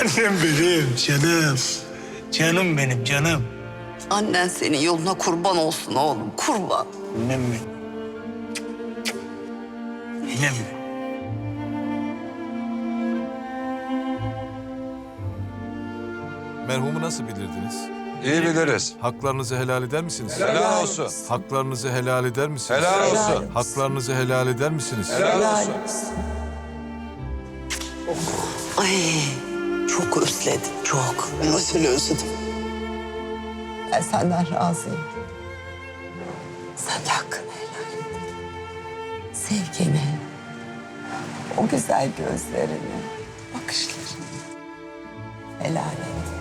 Annem benim canım. Canım benim canım. Annen senin yoluna kurban olsun oğlum, kurban. Annem mi? Annem mi? Merhumu nasıl bilirdiniz? İyi biliriz. Haklarınızı helal eder misiniz? Helal olsun. Haklarınızı helal eder misiniz? Helal olsun. Haklarınızı helal eder misiniz? Helal olsun. Ay çok özledim, çok. Nasıl özledim. Ben senden razıyım. Sen de hakkını helal et. Sevgini, o güzel gözlerini, bakışlarını helal et.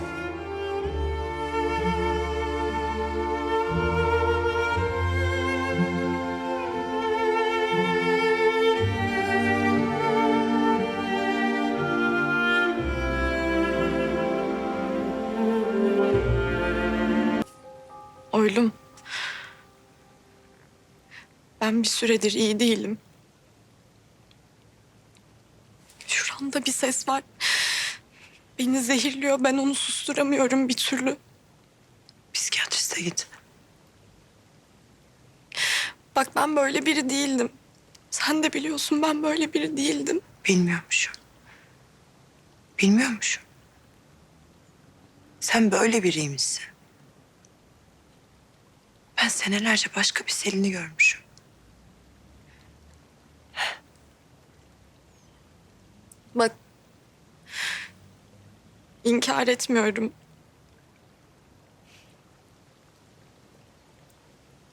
Oylum. Ben bir süredir iyi değilim. Şuramda bir ses var. Beni zehirliyor. Ben onu susturamıyorum bir türlü. Psikiyatriste git. Bak ben böyle biri değildim. Sen de biliyorsun ben böyle biri değildim. Bilmiyormuşum. Bilmiyormuşum. Sen böyle biriymişsin. Ben senelerce başka bir Selin'i görmüşüm. Bak. inkar etmiyorum.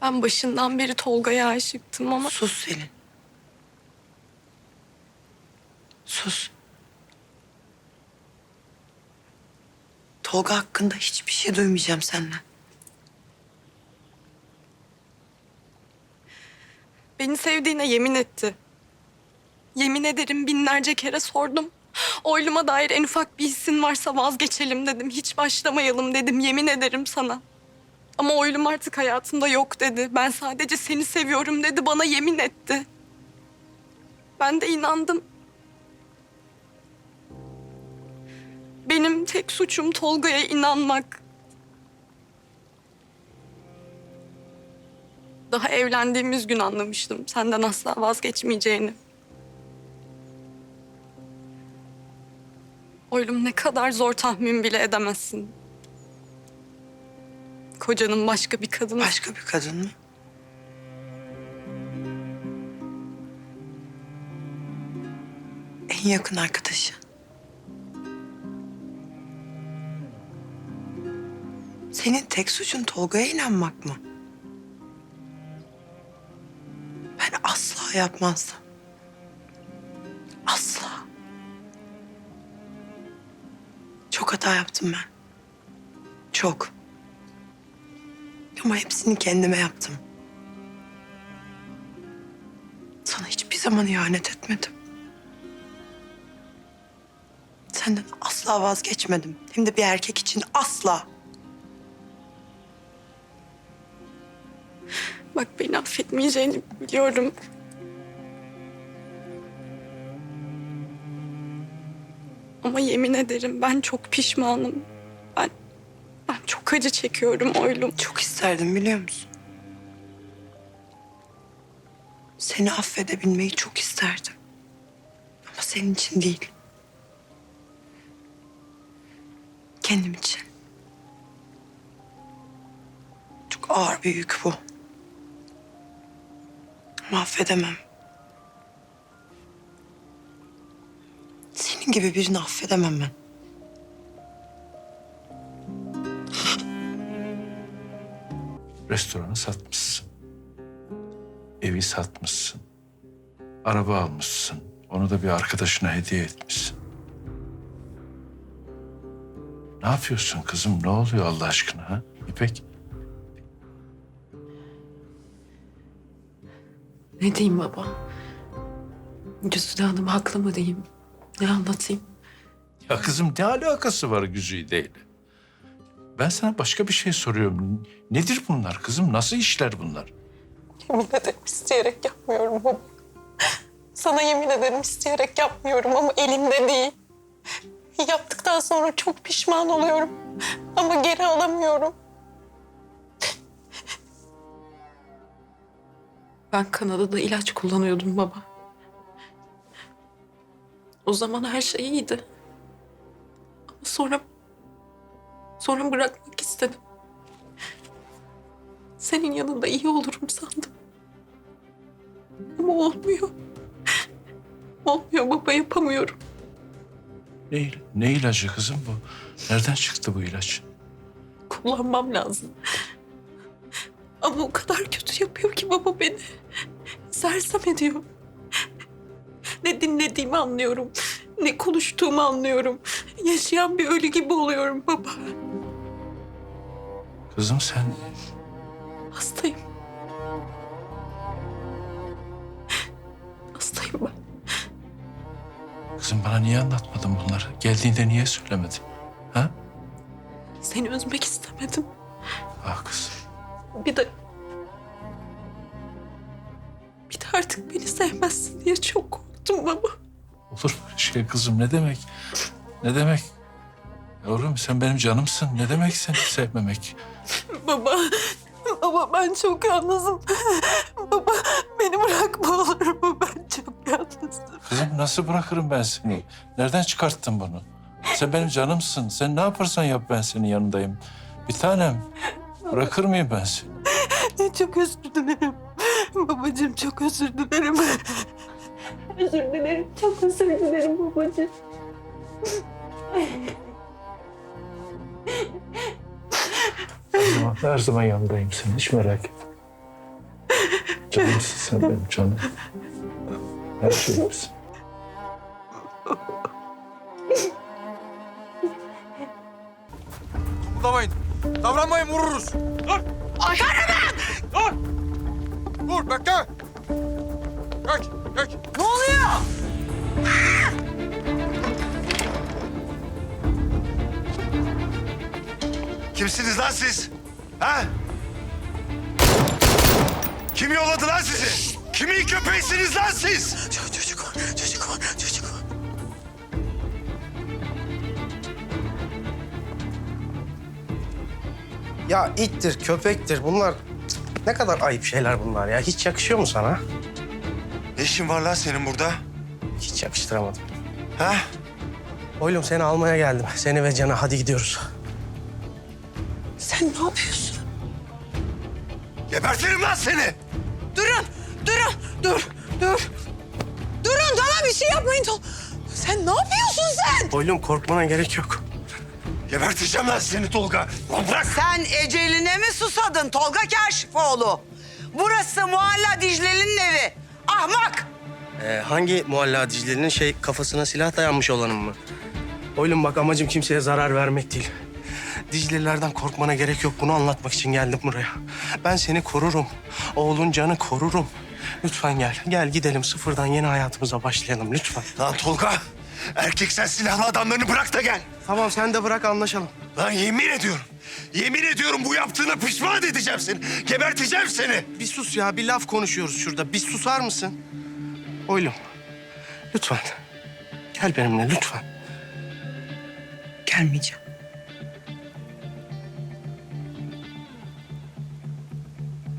Ben başından beri Tolga'ya aşıktım ama... Sus Selin. Sus. Tolga hakkında hiçbir şey duymayacağım senden. Beni sevdiğine yemin etti. Yemin ederim binlerce kere sordum. Oyluma dair en ufak bir hissin varsa vazgeçelim dedim. Hiç başlamayalım dedim. Yemin ederim sana. Ama oylum artık hayatımda yok dedi. Ben sadece seni seviyorum dedi. Bana yemin etti. Ben de inandım. Benim tek suçum Tolga'ya inanmak. Daha evlendiğimiz gün anlamıştım senden asla vazgeçmeyeceğini. Oylum ne kadar zor tahmin bile edemezsin. Kocanın başka bir kadını... Başka bir kadın mı? En yakın arkadaşı. Senin tek suçun Tolga'ya inanmak mı? Asla yapmazdım. Asla. Çok hata yaptım ben. Çok. Ama hepsini kendime yaptım. Sana hiçbir zaman ihanet etmedim. Senden asla vazgeçmedim. Hem de bir erkek için asla. Bak beni affetmeyeceğini biliyorum. Ama yemin ederim ben çok pişmanım. Ben, ben çok acı çekiyorum oylum. Çok isterdim biliyor musun? Seni affedebilmeyi çok isterdim. Ama senin için değil. Kendim için. Çok ağır bir yük bu. Ama affedemem. Senin gibi birini affedemem ben. Restoranı satmışsın. Evi satmışsın. Araba almışsın. Onu da bir arkadaşına hediye etmişsin. Ne yapıyorsun kızım? Ne oluyor Allah aşkına ha? İpek Ne diyeyim baba? Güzide Hanım haklı mı diyeyim? Ne anlatayım? Ya kızım ne alakası var Güzide ile? Ben sana başka bir şey soruyorum. Nedir bunlar kızım? Nasıl işler bunlar? Yemin ederim isteyerek yapmıyorum baba. Sana yemin ederim isteyerek yapmıyorum ama elimde değil. Yaptıktan sonra çok pişman oluyorum. Ama geri alamıyorum. Ben Kanada'da ilaç kullanıyordum baba. O zaman her şey iyiydi. Ama sonra... Sonra bırakmak istedim. Senin yanında iyi olurum sandım. Ama olmuyor. Olmuyor baba yapamıyorum. Ne, ne ilacı kızım bu? Nereden çıktı bu ilaç? kullanmam lazım. Ama o kadar kötü yapıyor ki baba beni. Sersem ediyor. Ne dinlediğimi anlıyorum. Ne konuştuğumu anlıyorum. Yaşayan bir ölü gibi oluyorum baba. Kızım sen Hastayım. Hastayım ben. Kızım bana niye anlatmadın bunları? Geldiğinde niye söylemedin? Ha? Seni üzmek istemedim. Ah kızım. Bir de... artık beni sevmezsin diye çok korktum baba. Olur mu öyle şey kızım ne demek? Ne demek? Yavrum sen benim canımsın. Ne demek seni sevmemek? Baba, baba ben çok yalnızım. Baba beni bırakma olur mu? Ben çok yalnızım. Kızım nasıl bırakırım ben seni? Nereden çıkarttın bunu? Sen benim canımsın. Sen ne yaparsan yap ben senin yanındayım. Bir tanem. Bırakır mıyım ben seni? Çok özür dilerim. Babacığım çok özür dilerim. özür dilerim. Çok özür dilerim babacığım. Her zaman, her zaman yanındayım senin. Hiç merak etme. Canımsın sen benim canım. Her şeyimsin. Kıpırdamayın. Davranmayın vururuz. Dur. Ay Dur. Dur bekle. Geç, geç. Kimsiniz lan siz? Ha? Kim yolladı lan sizi? Kimin köpeğisiniz lan siz? Çocuk, çocuk, çocuk. Ya ittir, köpektir bunlar. Ne kadar ayıp şeyler bunlar ya. Hiç yakışıyor mu sana? Ne işin var lan senin burada? Hiç yakıştıramadım. Ha? Oğlum seni almaya geldim. Seni ve Can'ı hadi gidiyoruz. Sen ne yapıyorsun? Gebertirim lan seni. Durun, durun, dur, dur. Durun, tamam bir şey yapmayın. Sen ne yapıyorsun sen? Oğlum korkmana gerek yok. Geberteceğim lan seni Tolga. Lan bırak. Sen eceline mi susadın Tolga Kaşifoğlu? Burası Muhalla Dicle'nin evi. Ahmak! Ee, hangi muhalla Dicle'nin şey kafasına silah dayanmış olanın mı? Oğlum bak amacım kimseye zarar vermek değil. Dicle'lilerden korkmana gerek yok. Bunu anlatmak için geldim buraya. Ben seni korurum. Oğlun Can'ı korurum. Lütfen gel. Gel gidelim sıfırdan yeni hayatımıza başlayalım lütfen. Lan Tolga. Erkek sen silahlı adamlarını bırak da gel. Tamam sen de bırak anlaşalım. Lan yemin ediyorum. Yemin ediyorum bu yaptığına pişman edeceğim seni. Geberteceğim seni. Bir sus ya, bir laf konuşuyoruz şurada. Bir susar mısın? Oğlum, lütfen. Gel benimle lütfen. Gelmeyeceğim.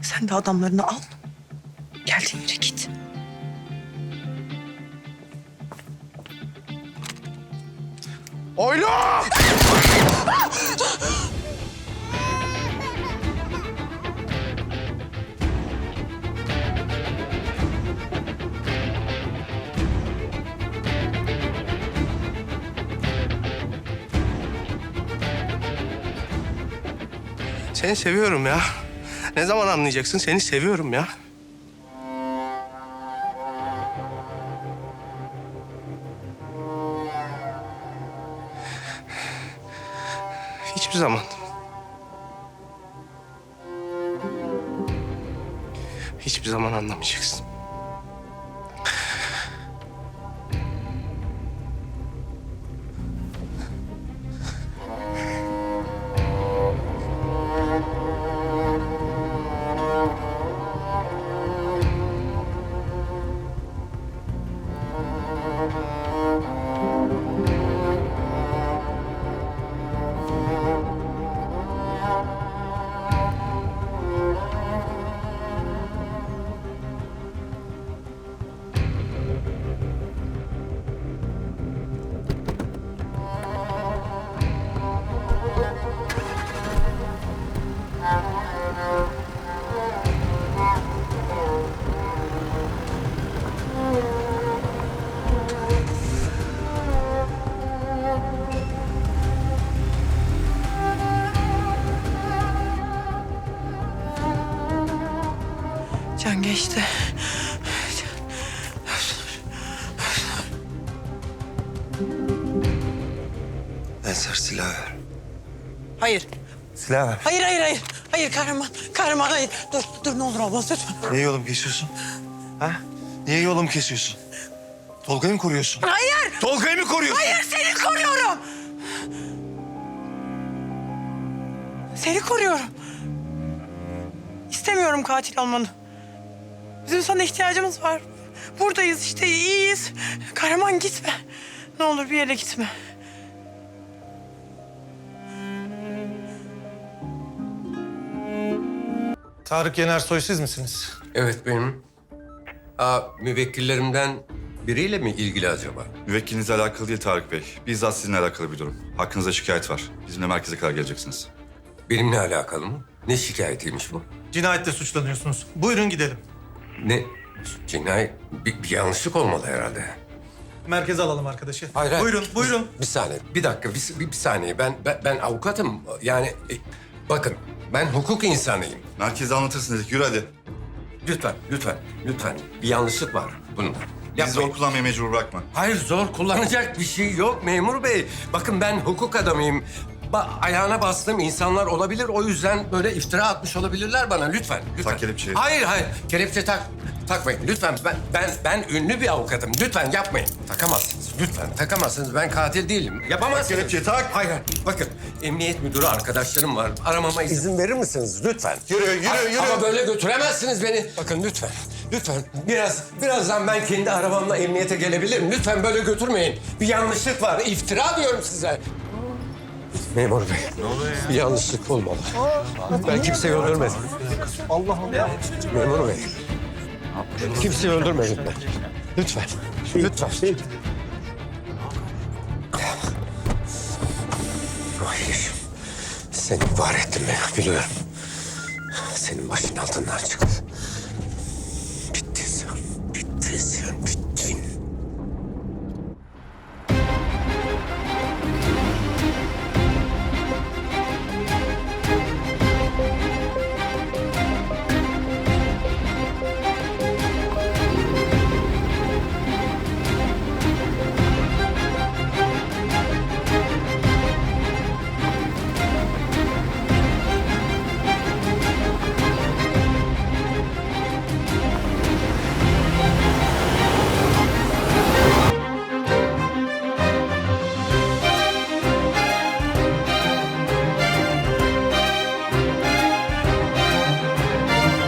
Sen de adamlarını al. Geldiğin yere git. Oğlum! Seni seviyorum ya. Ne zaman anlayacaksın? Seni seviyorum ya. Hiçbir zaman. Hiçbir zaman anlamayacaksın. Can geçti. Ensar silah ver. Hayır. Silah ver. Hayır, hayır, hayır. Hayır kahraman. Kahraman hayır. Dur, dur ne olur olmaz lütfen. Niye yolum kesiyorsun? Ha? Niye yolum kesiyorsun? Tolga'yı mı koruyorsun? Hayır. Tolga'yı mı koruyorsun? Hayır seni koruyorum. Seni koruyorum. İstemiyorum katil olmanı. Bizim sana ihtiyacımız var. Buradayız işte iyiyiz. Kahraman gitme. Ne olur bir yere gitme. Tarık Yenersoy siz misiniz? Evet benim. Aa, müvekkillerimden biriyle mi ilgili acaba? Müvekkilinizle alakalı değil Tarık Bey. Bizzat sizinle alakalı bir durum. Hakkınızda şikayet var. Bizimle merkeze kadar geleceksiniz. Benimle alakalı mı? Ne şikayetiymiş bu? Cinayetle suçlanıyorsunuz. Buyurun gidelim. Ne? Cinayet, bir, bir yanlışlık olmalı herhalde. Merkeze alalım arkadaşı. Hayır, hayır. Buyurun, buyurun. Bir saniye, bir dakika, bir, bir, bir saniye. Ben, ben, ben avukatım. Yani e, bakın, ben hukuk insanıyım. Merkezde anlatırsınız dedik. Yürü hadi. Lütfen, lütfen, lütfen. Bir yanlışlık var bunun. Bizi zor kullanmaya mecbur bırakma. Hayır zor kullanacak bir şey yok memur bey. Bakın ben hukuk adamıyım. Ba ayağına bastığım insanlar olabilir. O yüzden böyle iftira atmış olabilirler bana. Lütfen, lütfen. Tak kelepçeyi. Hayır, hayır. Kelepçe tak. Takmayın. Lütfen ben ben ben ünlü bir avukatım. Lütfen yapmayın. Takamazsınız. Lütfen takamazsınız. Ben katil değilim. Yapamazsınız. Tak kelepçeyi, tak. Hayır, hayır. Bakın emniyet müdürü arkadaşlarım var. Aramama izin verir misiniz lütfen? Yürü, yürü, yürü. Ama böyle götüremezsiniz beni. Bakın lütfen. Lütfen biraz birazdan ben kendi arabamla emniyete gelebilirim. Lütfen böyle götürmeyin. Bir yanlışlık var. İftira diyorum size. Memur bey. Bir yanlışlık olmalı. Ben kimseyi öldürmedim. Allah Allah. Memur bey. Kimseyi öldürmedim ben. Lütfen. Lütfen. Hayır. Seni var ettim ben biliyorum. Senin başın altından çıktı. Bitti sen. Bitti sen.